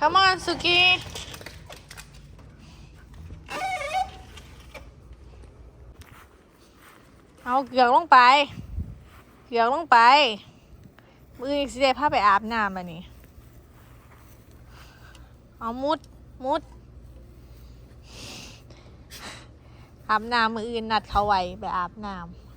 Come on, Suki. เอาเกือกลงไป เกือกลงไป มือสิได้พาไปอาบน้ำมานี่ เอามุด มุด อาบน้ำมืออื่นนัดเขาไว้ไปอาบน้ำ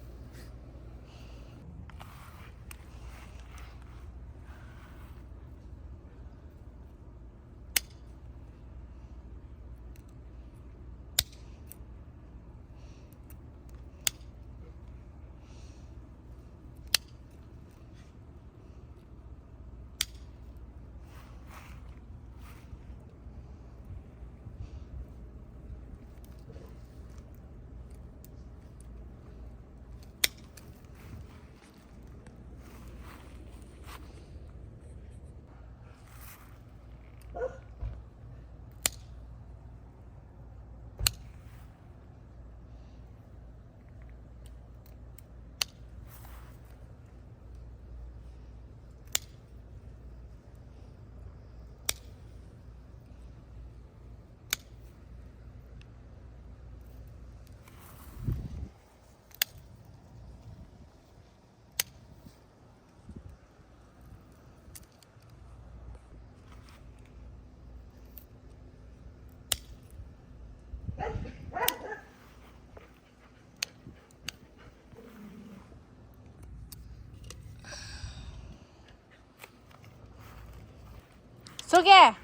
Suki,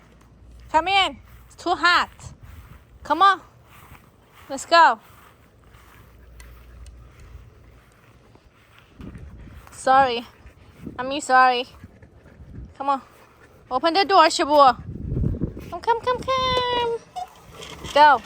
come in. It's too hot. Come on. Let's go. Sorry. I'm me sorry. Come on. Open the door, Shabu. Come, come, come, come. Go.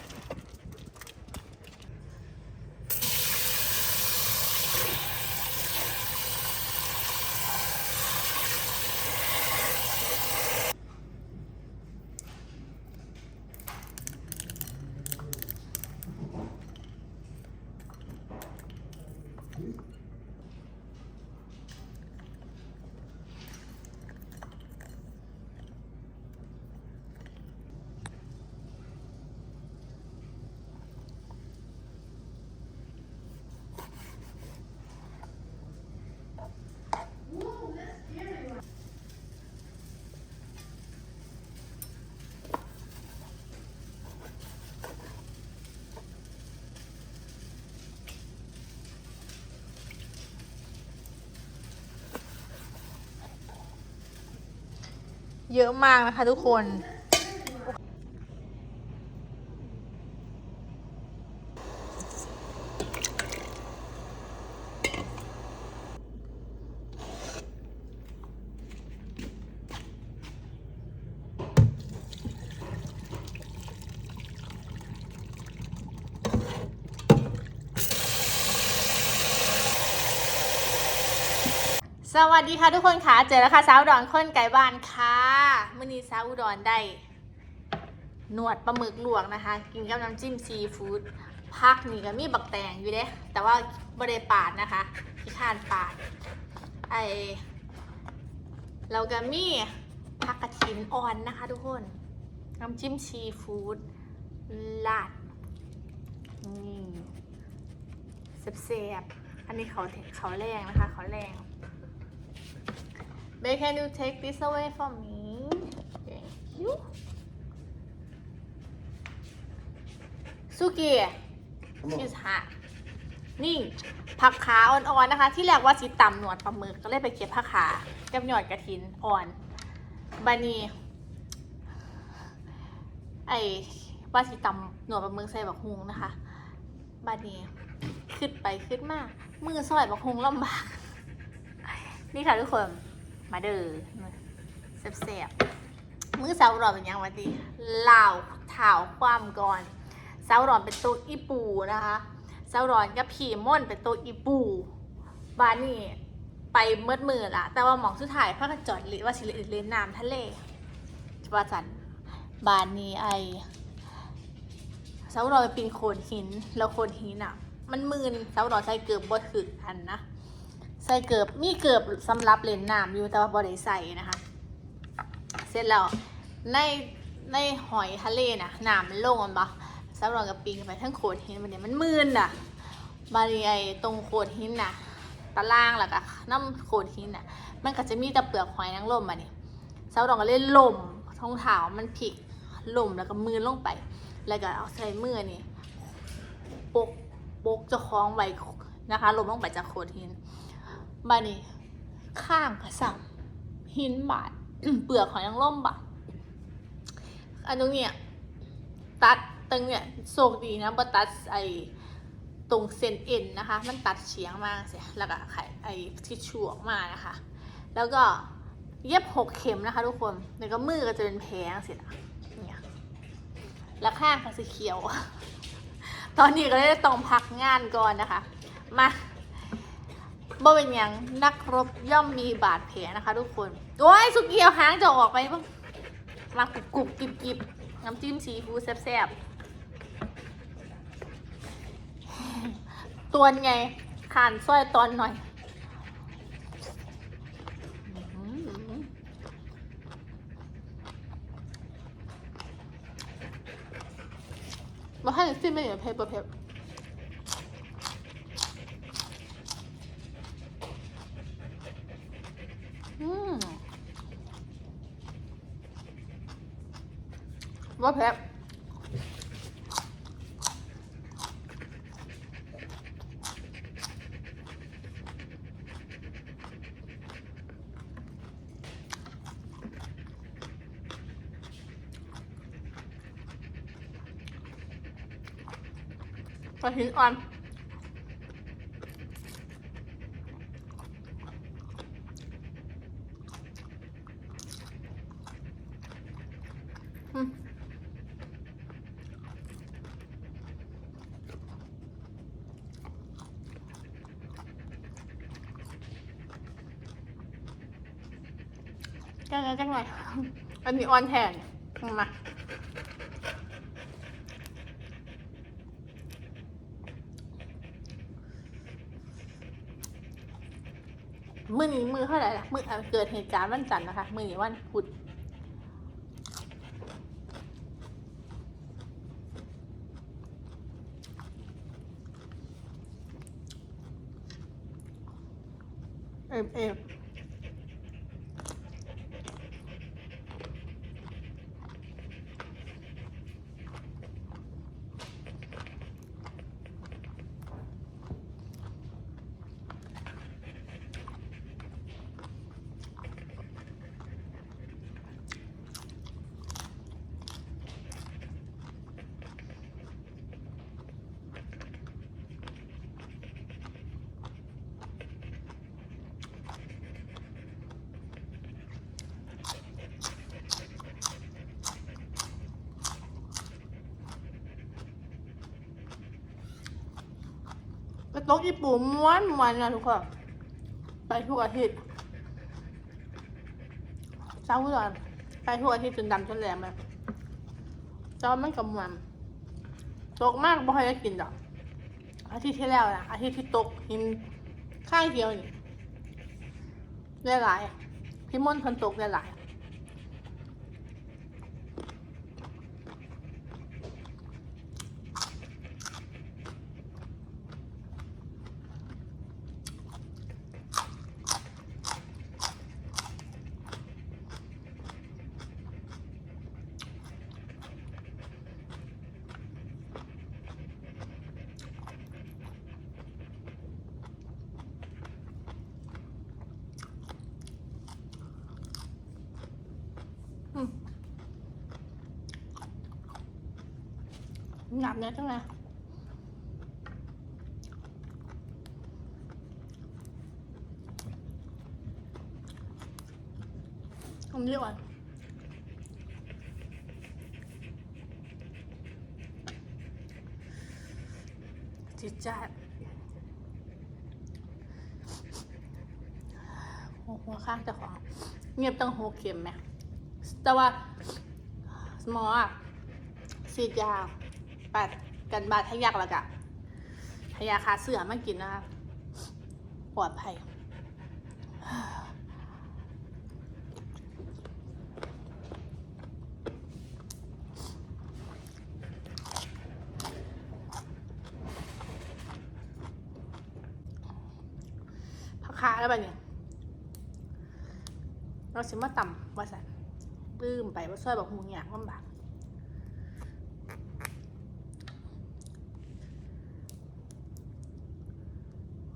เยอะมากนะคะทุกคนสวัสดีค่ะทุกคนค่ะ เจอแล้วค่ะสาวดอนคนไก่บ้านค่ะ มื่อนี้สาวอุดรได้หนวดปลาหมึกลวกนะคะ กินกับน้ำจิ้มซีฟู้ดพักนี่ก็มีบักแตงอยู่เด้แต่ว่าบริปาดนะคะที่ข้านปาดไอเราก็มีผักกระถินอ่อนนะคะทุกคนน้ำจิ้มซีฟู้ดลาดนี่เสียบๆอันนี้เขาเขาแรงนะคะเขาแรง Babe, can you take this away from me? Thank you. Suki, she's hot. นี่ผักขาอ่อนๆนะคะ ที่แรกว่าสิต่ำหนวดปลาหมึกก็เลยไปเก็บผักขากับหนวดกระถินอ่อนบานีไอ้ว่าสิต่ำหนวดปลาหมึกใส่บักฮุงนะคะบานีขึ้นไปขึ้นมามือซอยบักฮุงลำบาก นี่ค่ะทุกคนมาเด้อเสียบๆ มือเสาหลอนเป็นยังวะดีลาวเท้าความก่อนเสาหลอนเป็นตัวอีปูนะคะเสาหลอนกับผีม่นเป็นตัวอีปูบานนี่ไปเมื่อมือละแต่ว่าหมองสุดท้ายพระกระจอดลิว่าสิเลเลนน้ำทะเลว่าจันบานนี้ไอเสาหลอนไปปีนโขดหินแล้วโขดหินอะ มันมืนเสาหลอนใส่เกือบบดถึกอันนะใส่เกือบมีเกือบสำหรับเลนน้ำอยู่แต่ว่าบ่ได้ใส่นะคะ เสร็จแล้วในในหอยทะเลน่ะน้ำมันลงมันปะสำหรับกับปิงไปทั้งโขดหินมันเนี่ยมันมืนอะบารีไอตรงโขดหินน่ะตะล่างแล้วก็น้ำโขดหินน่ะ มันก็จะมีแต่เปลือกหอยนางรมมาเนี่ยสาวดองก็เลยล่มท้องเท้ามันพลิกล่มแล้วก็มือลงไป แล้วก็เอาใส่มือนี่ปกปกจะคล้องไว้นะคะลมลงไปจากโขดหินบานี่ข้างกระสังหินบาด เปลือกหอยนางรมบาดอันตรงเนี้ยตัดตรงเนี้ยโชคดีนะบ่ตัดไอตรงเส้นเอ็นนะคะ มันตัดเฉียงมากเสียแล้วก็ไขไอทิชชูออกมานะคะ แล้วก็เย็บหกเข็มนะคะ ทุกคนแล้วก็มือก็จะเป็นแผลเสร็จเนี่ยแล้วข้างก็สีเขียว ตอนนี้ก็ได้ต้องพักงานก่อนนะคะ มา บ่เป็นยังนักรบย่อมมีบาดแผลนะคะ ทุกคน โอ้ยสุกเกียวหางจะออกไปบ้างมากรุบกรุบกิบกิบน้ำจิ้มซีฟู้ดแซ่บๆตัวไงขานสร้อยตอนหน่อยมาให้ซิมไม่เหลือเพปเปอร์เพปอืม ว่าแพปกระหินอ่อน อืมจังไงจังไงอั นนี้ออนแทนมามื่อนี้มือเท่าไหร่ล่ะมือเกิดเหตุการณ์วันจันทร์นะคะ มือนี้วันพุธเอฟเอฟ โต๊ะญี่ปุ่นม้วนม้วนนะทุกคน ไปทุกอาทิตย์เช้าก่อนไปทุกอาทิตย์จนดำจนแหลมเลยจ้ามันกับมวนตกมากบ่ค่อยได้กินดอก อาทิตย์ที่แล้วนะอาทิตย์ที่ตกหินข้างเดียวนี่ได้หลายพี่มนเพิ่นตกได้หลาย อืม หนับเนี่ยจังเลยตรงนี้ก่อนจิตจัดหัวข้างจะของ เงียบตั้งโหเข็มไหมแต่ว่าหมออะฉีดยา ปดกันบาดทะยักแล้วกะพยาคาเสือมากินนะคะปลอดภัยพักขาแล้วบ้านี้เราสิมาต่ำว่าสันปื้มไปว่าช่วยบอกหูอยากลำบาก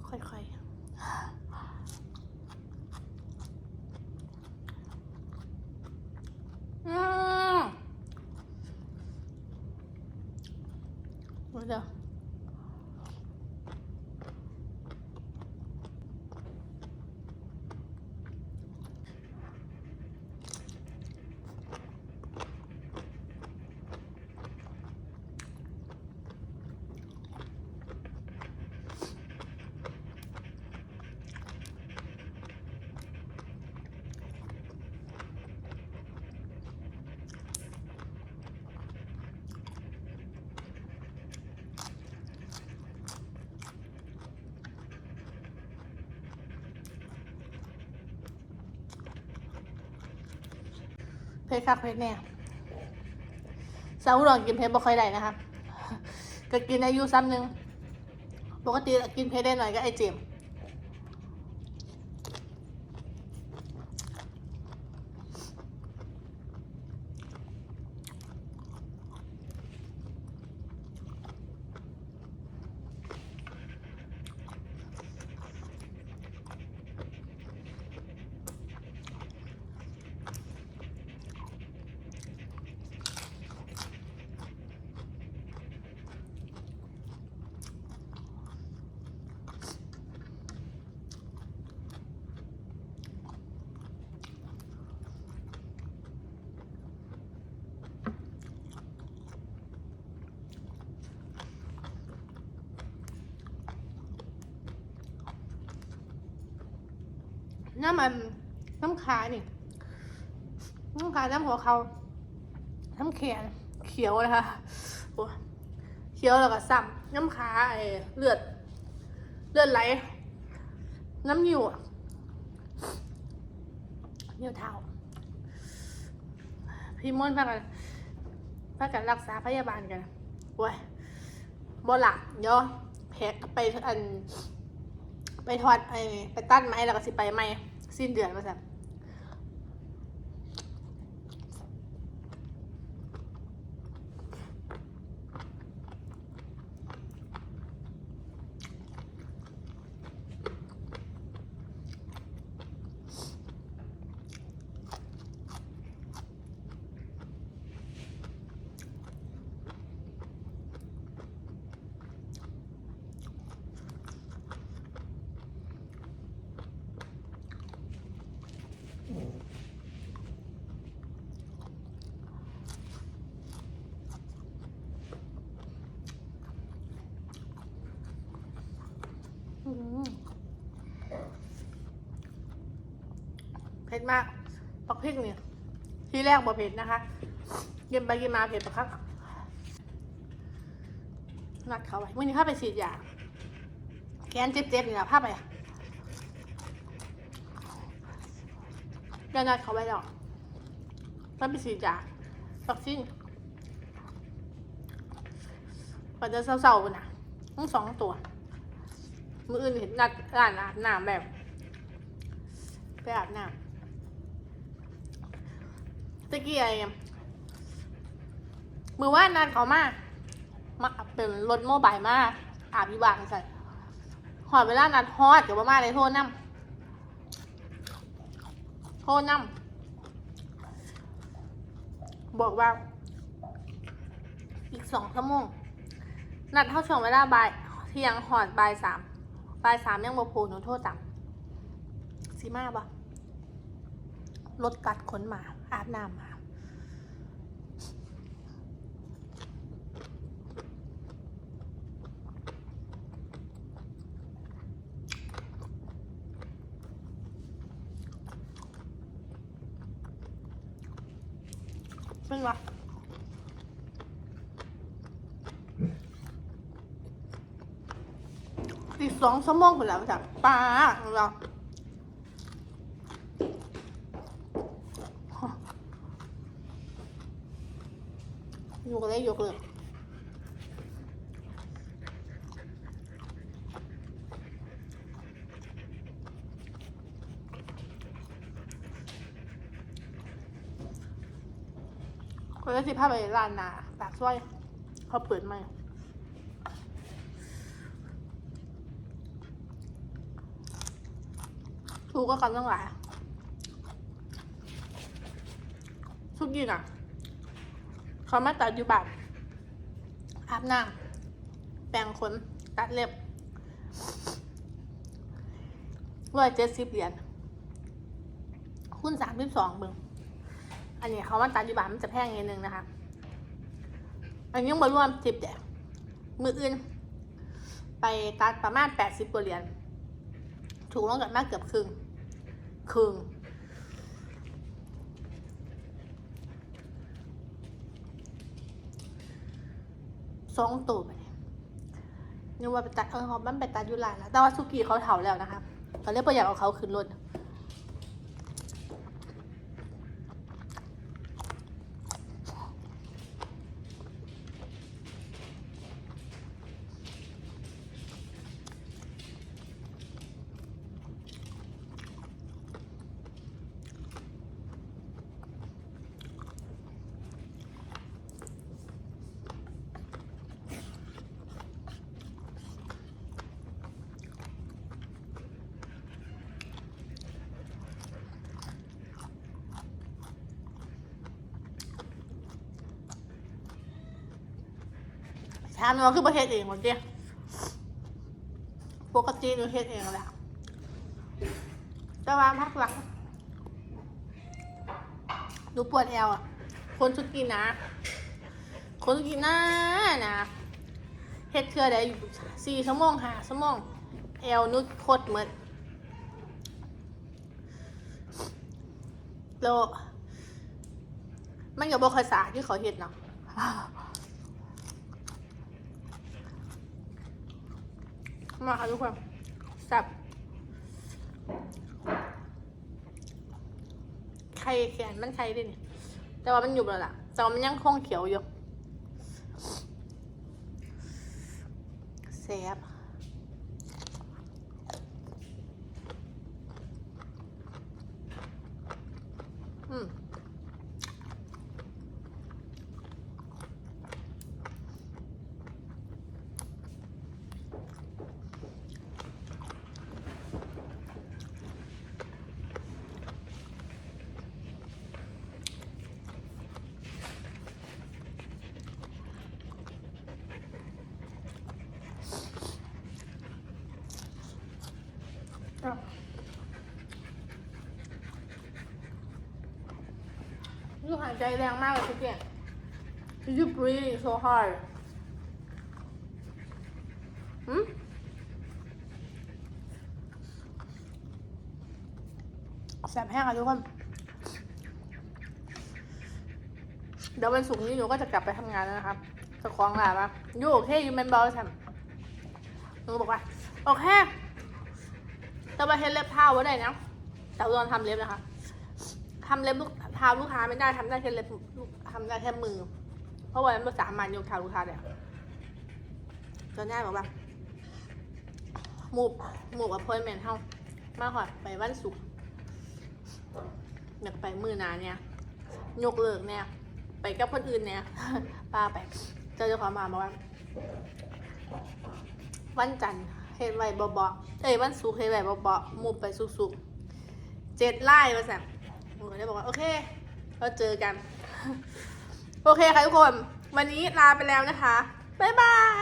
ค่อยๆอืมเดี๋ยว เพชรครับเพชรแน่สาวอุดรกินเพชรบ่ค่อยได้นะคะก็กินอายุซ้ำหนึ่งปกติกินเพชรได้หน่อยก็ไอเจมส์ น้ำมันน้ำขานี่น้ำขาน้ำหัวเขาน้ำแขนเขียวนะคะโอ้เขียวแล้วก็ซ้ำน้ำขาไอ้เลือด เลือดไหล น้ำอยู่นิ้วเท้าพี่ม่อนพากันพากันรักษาพยาบาลกันโว้ยบ่หลักเดี๋ยวแพ็กไปอัน ไปทอดไอ้ไปตัดไม้แล้วก็สิไปไม้ สิ้นเดือนมาสั่น อืมเผ็ดมากปักพริกเนี่ยที่แรกบ่เผ็ดนะคะกินไปกินมาเผ็ดปะครับนัดเขาไว้มื่อนี้ข้าไปฉีดยาแกนเจ็บๆนี่แหละพาไปเดี๋ยวนัดเขาไว้แล้วข้าไปฉีดยาวัคซีนกว่าจะเศร้าๆกันนะทั้งสองตัว มืออื่นเห็นนัดร้านอาบน้ำแบบไปอาบน้ำ ตะกี้ไอ้มือว่านัดเขามามาเป็นรถโมบายมาก อาบอยู่บางใสัตว์หอดเวลานัดฮอดกับว่ามาเลยโทษน้ำโทษน้ำบอกว่า อีกสองชั่วโมง นัดเท่าช่วงเวลาบ่ายเที่ยงหอดบ่ายสามบ่ายสามยังบ่โพหนูโทษจังสีมาปะรถกัดขนหมา อาบน้ำมาเป็นวะอีกสองชั่วโมงไปแล้วจ้ะป้าเราองเลย กเลยคนละสิพาไปร้านนาปากซอยเขาเปิดไหม่ถูก็กำลังหลายทุกยินอะ เขาไม่ตัดอยู่บ้าน อาบน้ำแปรงขนตัดเล็บร้อยเจ็ดสิบเหรียญคูณสามสิบสองเบิ่งอันนี้เขามาตัดอยู่บ้านมันจะแพงนิดนึงนะคะ อันนี้ยังบ่รวมสิบเดียมืออื่น ไปตัดประมาณแปดสิบกว่าเหรียญถูกลงกันมากเกือบครึ่งครึ่ง สองตัวไปนี่ว่าไปตัดเออเขาบ้านไปตัดอยุลานแล้วแต่ว่าสุกี้เขาเถาแล้วนะคะเขาเรียกว่าอยากเอาเขาขึ้นรถ ชามเราคือประเทศเองหมดเจ้ปกติหนูเฮ็ดเองแหละแต่ว่าพักหลังหนูปวดแอวอะ คนสุกี้นะ คนสุกี้นะนะเฮ็ดเทื่อได้อยู่สี่ชั่วโมงห้าชั่วโมงแอวนุดโคตรเหมือนแล้วมันกับบคอยสาที่เขาเฮ็ดเนาะ มาค่ะทุกคนสับไข่แขนมันไข่ดิเนี่ยแต่ว่ามันอยู่แล้วล่ะแต่ว่ามันยังคงเขียวอยู่แซ่บอืม ยูหายใจแรงมากเลยทุกอย่าง You breathing so hard หืมแสบแห้งอะทุกคน เดี๋ยววันศุกร์นี้หนูก็จะกลับไปทำงานแล้วนะครับจะคล้องลาปะยูโอเคยูเมนบอลฉันหนูบอกว่า โอเค แต่ว่าเฮ็ดเล็บเท้าไว้ได้นะแต่ตอนทำเล็บนะคะทำเล็บลูกเท้าลูกค้าไม่ได้ทำได้แค่เล็บทำได้แค่มือ เพราะว่ามันสามารถยกเท้าลูกค้าได้ตอนนี้บอกว่าหมูหมูกับพอยแมนเท่ามาหอดไปวันศุกร์อยากไปมือหนาเนี่ยยกเลิกเนี่ยไปกับคนอื่นเนี่ยป้าไปเจอเจ้าของมาบอกว่า วันจันทร์ เฮ็ดไว้บ่บ่เอ้ยวันศุกร์เฮ็ดไว้บ่บ่หมูไปสุกๆเจ็ดไล่มาสั่งหนูก็ได้บอกว่าโอเคเราเจอกัน โอเคค่ะทุกคน วันนี้ลาไปแล้วนะคะ บ๊ายบาย